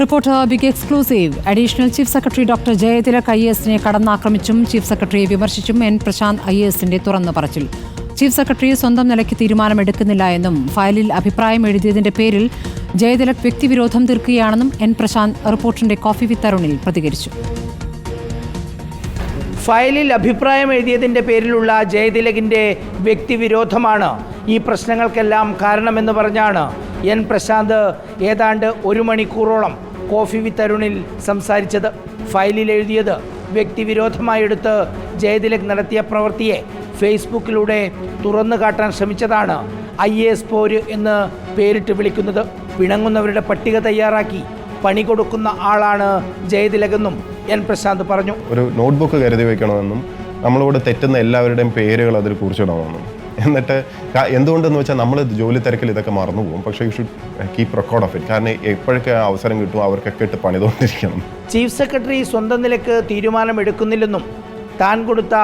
Reporter big exclusive. Additional chief secretary doctor Jayathilak I എസിനെ കടന്നാക്രമിച്ചും chief സെക്രട്ടറിയെ വിമർശിച്ചും N Prashant I എസിന്റെ തുറന്നു പറച്ചിൽ. ചീഫ് സെക്രട്ടറി സ്വന്തം നിലയ്ക്ക് തീരുമാനമെടുക്കുന്നില്ല എന്നും ഫയലിൽ അഭിപ്രായം എഴുതിയതിന്റെ പേരിൽ ജയതിലക് വ്യക്തിവിരോധം തീർക്കുകയാണെന്നും എൻ പ്രശാന്ത് റിപ്പോർട്ടിന്റെ കോഫി വിത്ത് അരുണിൽ പ്രതികരിച്ചു. ഫയലിൽ അഭിപ്രായം എഴുതിയതിന്റെ പേരിലുള്ള ജയതിലകിന്റെ വ്യക്തിവിരോധമാണ് ഈ പ്രശ്നങ്ങൾക്കെല്ലാം കാരണമെന്ന് പറഞ്ഞാണ് എൻ പ്രശാന്ത് ഏതാണ്ട് ഒരു മണിക്കൂറോളം കോഫി വിത്ത് അരുണിൽ സംസാരിച്ചത്. ഫയലിൽ എഴുതിയത് വ്യക്തിവിരോധമായെടുത്ത് ജയതിലക് നടത്തിയ പ്രവൃത്തിയെ ഫേസ്ബുക്കിലൂടെ തുറന്നു കാട്ടാൻ ശ്രമിച്ചതാണ് ഐ എ എസ് പോര് എന്ന് പേരിട്ട് വിളിക്കുന്നത്. പിണങ്ങുന്നവരുടെ പട്ടിക തയ്യാറാക്കി പണി കൊടുക്കുന്ന ആളാണ് ജയതിലകെന്നും എൻ പ്രശാന്ത് പറഞ്ഞു. ഒരു നോട്ട്ബുക്ക് കരുതി വെക്കണമെന്നും നമ്മളോട് തെറ്റുന്ന എല്ലാവരുടെയും പേരുകൾ അതിൽ കുറിച്ചിടണമെന്നും. എന്നിട്ട് എന്തുകൊണ്ടെന്ന് വെച്ചാൽ നമ്മൾ ജോലി തിരക്കിൽ ഇതൊക്കെ മറന്നു പോകും. പക്ഷേ you should keep record of it കാരണം എപ്പോഴൊക്കെ അവസരം കിട്ടും അവർക്കൊക്കെ ഇട്ട് പണിതുകൊണ്ടിരിക്കണം. ചീഫ് സെക്രട്ടറി സ്വന്തം നിലയ്ക്ക് തീരുമാനം എടുക്കുന്നില്ലെന്നും താൻ കൊടുത്ത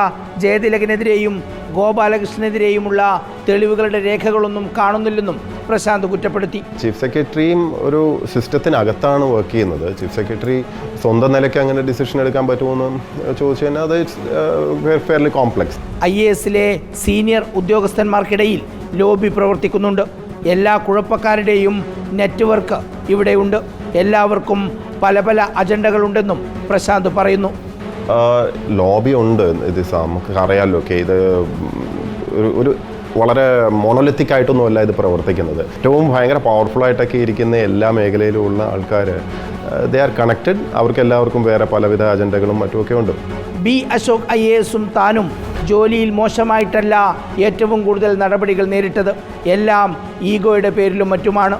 ജയതിലകനെതിരെയും ഗോപാലകൃഷ്ണനെതിരെയുമുള്ള തെളിവുകളുടെ രേഖകളൊന്നും കാണുന്നില്ലെന്നും പ്രശാന്ത് കുറ്റപ്പെടുത്തി. ചീഫ് സെക്രട്ടറിയും ഒരു സിസ്റ്റത്തിനകത്താണ് വർക്ക് ചെയ്യുന്നത്. ചീഫ് സെക്രട്ടറി സ്വന്തം നിലയ്ക്ക് അങ്ങനെ ഡിസിഷൻ എടുക്കാൻ പറ്റുമെന്ന് ചോദിച്ചു കഴിഞ്ഞാൽ അത് ഫെയർലി കോംപ്ലക്സ് ഐ എ എസിലെ സീനിയർ ഉദ്യോഗസ്ഥന്മാർക്കിടയിൽ ലോബി പ്രവർത്തിക്കുന്നുണ്ട്. എല്ലാ കുഴപ്പക്കാരുടെയും നെറ്റ്വർക്ക് ഇവിടെയുണ്ട്. എല്ലാവർക്കും പല പല അജണ്ടകളുണ്ടെന്നും പ്രശാന്ത് പറയുന്നു. ലോബി ഉണ്ട്. ഇത് നമുക്ക് അറിയാമല്ലോ ഓക്കെ ഇത് ഒരു ഒരു വളരെ മോണോലിത്തിക് ആയിട്ടൊന്നുമല്ല ഇത് പ്രവർത്തിക്കുന്നത്. ഏറ്റവും ഭയങ്കര പവർഫുൾ ആയിട്ടൊക്കെ ഇരിക്കുന്ന എല്ലാ മേഖലയിലുമുള്ള ആൾക്കാർ ദേ ആർ കണക്റ്റഡ് അവർക്ക് എല്ലാവർക്കും വേറെ പലവിധ അജണ്ടകളും മറ്റുമൊക്കെ ഉണ്ട്. ബി അശോക് ഐ എസും താനും ജോലിയിൽ മോശമായിട്ടല്ല ഏറ്റവും കൂടുതൽ നടപടികൾ നേരിട്ടത്. എല്ലാം ഈഗോയുടെ പേരിലും മറ്റുമാണ്.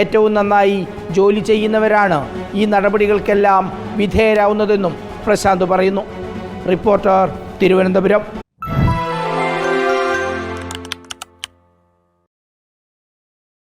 ഏറ്റവും നന്നായി ജോലി ചെയ്യുന്നവരാണ് ഈ നടപടികൾക്കെല്ലാം വിധേയരാവുന്നതെന്നും പ്രശാന്ത് പറയുന്നു. റിപ്പോർട്ടർ തിരുവനന്തപുരം.